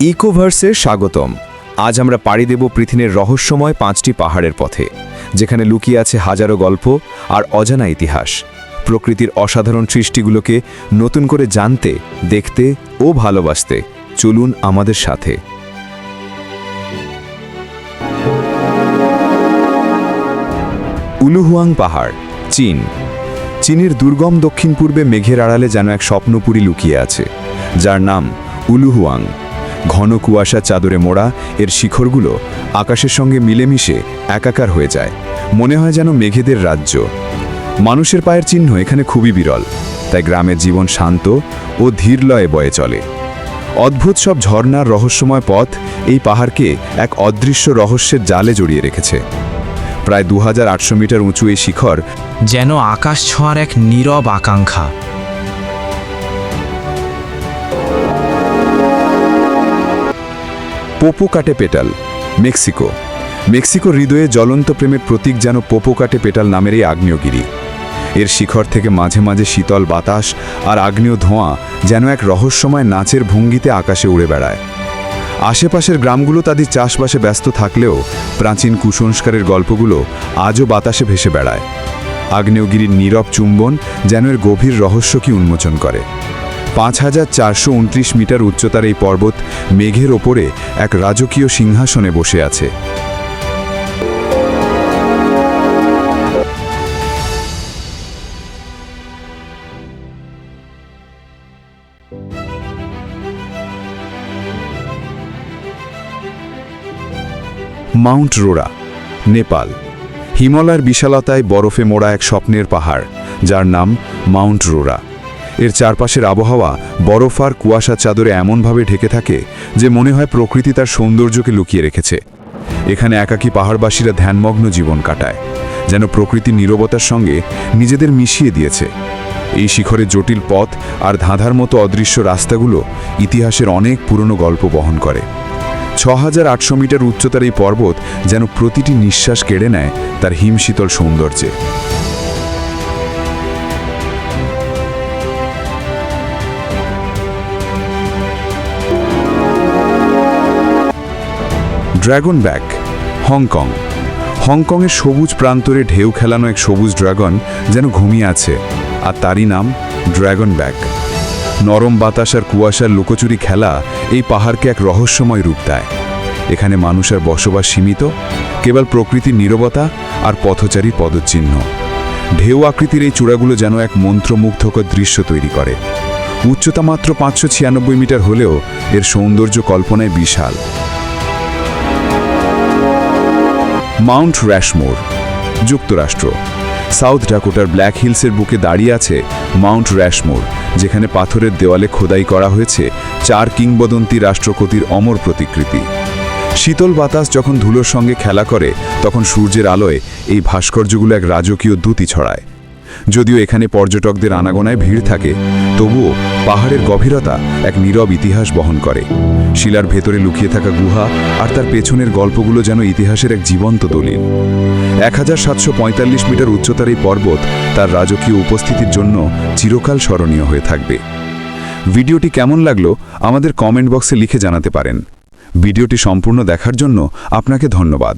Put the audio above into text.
ইকোভার্সে স্বাগতম। আজ আমরা পাড়ি দেব পৃথিবীর রহস্যময় পাঁচটি পাহাড়ের পথে, যেখানে লুকিয়ে আছে হাজারো গল্প আর অজানা ইতিহাস। প্রকৃতির অসাধারণ সৃষ্টিগুলোকে নতুন করে জানতে, দেখতে ও ভালোবাসতে চলুন আমাদের সাথে। উলুহুয়াং পাহাড়, চীন। চীনের দুর্গম দক্ষিণ পূর্বে মেঘের আড়ালে যেন এক স্বপ্নপুরী লুকিয়ে আছে, যার নাম উলুহুয়াং। ঘন কুয়াশা চাদরে মোড়া এর শিখরগুলো আকাশের সঙ্গে মিলেমিশে একাকার হয়ে যায়। মনে হয় যেন মেঘেদের রাজ্য। মানুষের পায়ের চিহ্ন এখানে খুবই বিরল, তাই গ্রামের জীবন শান্ত ও ধীরলয়ে বয়ে চলে। অদ্ভুত সব ঝর্নার রহস্যময় পথ এই পাহাড়কে এক অদৃশ্য রহস্যের জালে জড়িয়ে রেখেছে। প্রায় দু হাজার আটশো মিটার উঁচু এই শিখর যেন আকাশ ছোঁয়ার এক নীরব আকাঙ্ক্ষা। পোপোকাটে পেটাল, মেক্সিকো। মেক্সিকো হৃদয়ে জ্বলন্ত প্রেমের প্রতীক যেন পোপোকাটে পেটাল নামের এই আগ্নেয়গিরি। এর শিখর থেকে মাঝে মাঝে শীতল বাতাস আর আগ্নেয় ধোঁয়া যেন এক রহস্যময় নাচের ভঙ্গিতে আকাশে উড়ে বেড়ায়। আশেপাশের গ্রামগুলো তাদের চাষবাসে ব্যস্ত থাকলেও প্রাচীন কুসংস্কারের গল্পগুলো আজও বাতাসে ভেসে বেড়ায়। আগ্নেয়গিরির নীরব চুম্বন যেন এর গভীর রহস্য কি উন্মোচন করে। পাঁচ হাজার চারশো উনত্রিশ মিটার উচ্চতার এই পর্বত মেঘের ওপরে এক রাজকীয় সিংহাসনে বসে আছে। মাউন্ট রোরা, নেপাল, হিমালয়ের বিশালতায় বরফে মোড়া এক স্বপ্নের পাহাড়, যার নাম মাউন্ট রোরা। এর চারপাশের আবহাওয়া বরফ আর কুয়াশা চাদরে এমনভাবে ঢেকে থাকে যে মনে হয় প্রকৃতি তার সৌন্দর্যকে লুকিয়ে রেখেছে। এখানে একাকী পাহাড়বাসীরা ধ্যানমগ্ন জীবন কাটায়, যেন প্রকৃতির নীরবতার সঙ্গে নিজেদের মিশিয়ে দিয়েছে। এই শিখরে জটিল পথ আর ধাঁধার মতো অদৃশ্য রাস্তাগুলো ইতিহাসের অনেক পুরনো গল্প বহন করে। ছ হাজার আটশো মিটার উচ্চতার এই পর্বত যেন প্রতিটি নিঃশ্বাস কেড়ে নেয় তার হিমশীতল সৌন্দর্যে। Dragon back Hong Kong. হংকংয়ের সবুজ প্রান্তরে ঢেউ খেলানো এক সবুজ ড্রাগন যেন ঘুমিয়ে আছে, আর তারই নাম ড্রাগন ব্যাক নরম বাতাস আর কুয়াশার লুকোচুরি খেলা এই পাহাড়কে এক রহস্যময় রূপ দেয়। এখানে মানুষের বসবাস সীমিত, কেবল প্রকৃতির নীরবতা আর পথচারীর পদচিহ্ন। ঢেউ আকৃতির এই চূড়াগুলো যেন এক মন্ত্রমুগ্ধকর দৃশ্য তৈরি করে। উচ্চতা মাত্র পাঁচশো ছিয়ানব্বই মিটার হলেও এর সৌন্দর্য কল্পনায় বিশাল। মাউন্ট র্যাশমোর, যুক্তরাষ্ট্র। সাউথ ডাকোটার ব্ল্যাক হিলসের বুকে দাঁড়িয়ে আছে মাউন্ট র্যাশমোর, যেখানে পাথরের দেওয়ালে খোদাই করা হয়েছে চার কিংবদন্তি রাষ্ট্রপতির অমর প্রতিকৃতি। শীতল বাতাস যখন ধুলোর সঙ্গে খেলা করে, তখন সূর্যের আলোয় এই ভাস্কর্যগুলো এক রাজকীয় দ্যুতি ছড়ায়। যদিও এখানে পর্যটকদের আনাগোনায় ভিড় থাকে, তবুও পাহাড়ের গভীরতা এক নীরব ইতিহাস বহন করে। শিলার ভেতরে লুকিয়ে থাকা গুহা আর তার পেছনের গল্পগুলো যেন ইতিহাসের এক জীবন্ত দলিল। এক হাজার সাতশো পঁয়তাল্লিশ মিটার উচ্চতার এই পর্বত তার রাজকীয় উপস্থিতির জন্য চিরকাল স্মরণীয় হয়ে থাকবে। ভিডিওটি কেমন লাগল আমাদের কমেন্ট বক্সে লিখে জানাতে পারেন। ভিডিওটি সম্পূর্ণ দেখার জন্য আপনাকে ধন্যবাদ।